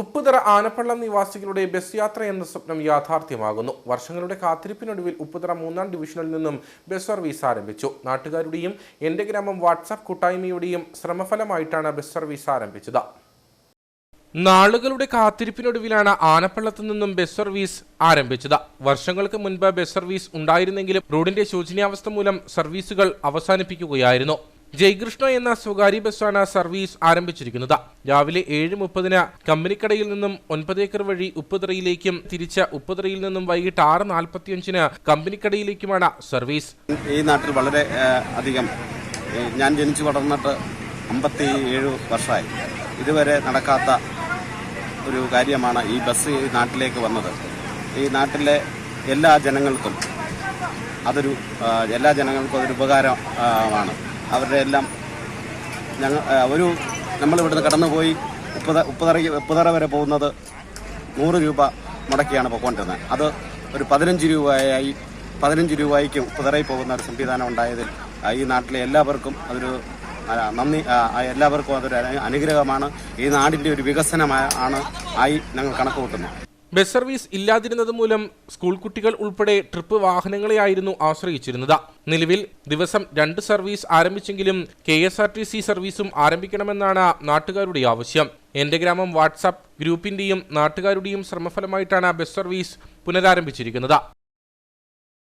ഉപ്പുതറ ആനപ്പള്ളം നിവാസികളുടെ ബസ് യാത്ര എന്ന സ്വപ്നം യാഥാർത്ഥ്യമാകുന്നു. വർഷങ്ങളുടെ കാത്തിരിപ്പിനൊടുവിൽ ഉപ്പുതറ മൂന്നാം ഡിവിഷനിൽ നിന്നും ബസ് സർവീസ് ആരംഭിച്ചു. നാട്ടുകാരുടെയും എന്റെ ഗ്രാമം വാട്സാപ്പ് കൂട്ടായ്മയുടെയും ശ്രമഫലമായിട്ടാണ് ബസ് സർവീസ് ആരംഭിച്ചത്. നാളുകളുടെ കാത്തിരിപ്പിനൊടുവിലാണ് ആനപ്പള്ളത്തു നിന്നും ബസ് സർവീസ് ആരംഭിച്ചത്. വർഷങ്ങൾക്ക് മുൻപ് ബസ് സർവീസ് ഉണ്ടായിരുന്നെങ്കിലും റോഡിന്റെ ശോചനീയാവസ്ഥ മൂലം സർവീസുകൾ അവസാനിപ്പിക്കുകയായിരുന്നു. ജയകൃഷ്ണ എന്ന സ്വകാര്യ ബസ്സാണ് സർവീസ് ആരംഭിച്ചിരിക്കുന്നത്. രാവിലെ ഏഴ് മുപ്പതിന് കമ്പനിക്കടയിൽ നിന്നും ഒൻപത് ഏക്കർ വഴി ഉപ്പുതറയിലേക്കും തിരിച്ച് ഉപ്പുതറയിൽ നിന്നും വൈകിട്ട് ആറ് നാൽപ്പത്തിയഞ്ചിന് കമ്പനിക്കടയിലേക്കുമാണ് സർവീസ്. ഈ നാട്ടിൽ വളരെ അധികം ഞാൻ ജനിച്ചു വളർന്നിട്ട് അമ്പത്തി ഏഴ് വർഷമായി. ഇതുവരെ നടക്കാത്ത ഒരു കാര്യമാണ് ഈ ബസ് ഈ നാട്ടിലേക്ക് വന്നത്. ഈ നാട്ടിലെ എല്ലാ ജനങ്ങൾക്കും അതൊരു എല്ലാ ജനങ്ങൾക്കും അതൊരു ഉപകാരമാണ് അവരുടെ എല്ലാം ഞങ്ങൾ ഒരു നമ്മളിവിടുന്ന് കടന്നുപോയി ഉപ്പുത ഉപ്പുതറ ഉപ്പുതറ വരെ പോകുന്നത് നൂറ് രൂപ മുടക്കിയാണ് പോയിക്കൊണ്ടിരുന്നത്. അത് ഒരു പതിനഞ്ച് രൂപയായി പതിനഞ്ച് രൂപയ്ക്ക് ഉപ്പുതറയിൽ പോകുന്ന ഒരു സംവിധാനം ഉണ്ടായതിൽ ഈ നാട്ടിലെ എല്ലാവർക്കും അതൊരു നന്ദി എല്ലാവർക്കും അതൊരു അനുഗ്രഹമാണ്. ഈ നാടിന്റെ ഒരു വികസനമാണ് ആയി ഞങ്ങൾ കണക്ക് കൂട്ടുന്നത് ബസ് സർവീസ് ഇല്ലാതിരുന്നത് മൂലം സ്കൂൾ കുട്ടികൾ ഉൾപ്പെടെ ട്രിപ്പ് വാഹനങ്ങളെയായിരുന്നു ആശ്രയിച്ചിരുന്നത്. നിലവിൽ ദിവസം രണ്ട് service ആരംഭിച്ചെങ്കിലും K S R T C സർവീസും ആരംഭിക്കണമെന്നാണ് നാട്ടുകാരുടെ ആവശ്യം. എന്റെ ഗ്രാമം വാട്സാപ്പ് ഗ്രൂപ്പിന്റെയും നാട്ടുകാരുടെയും ശ്രമഫലമായിട്ടാണ് ബസ് സർവീസ് പുനരാരംഭിച്ചിരിക്കുന്നത്.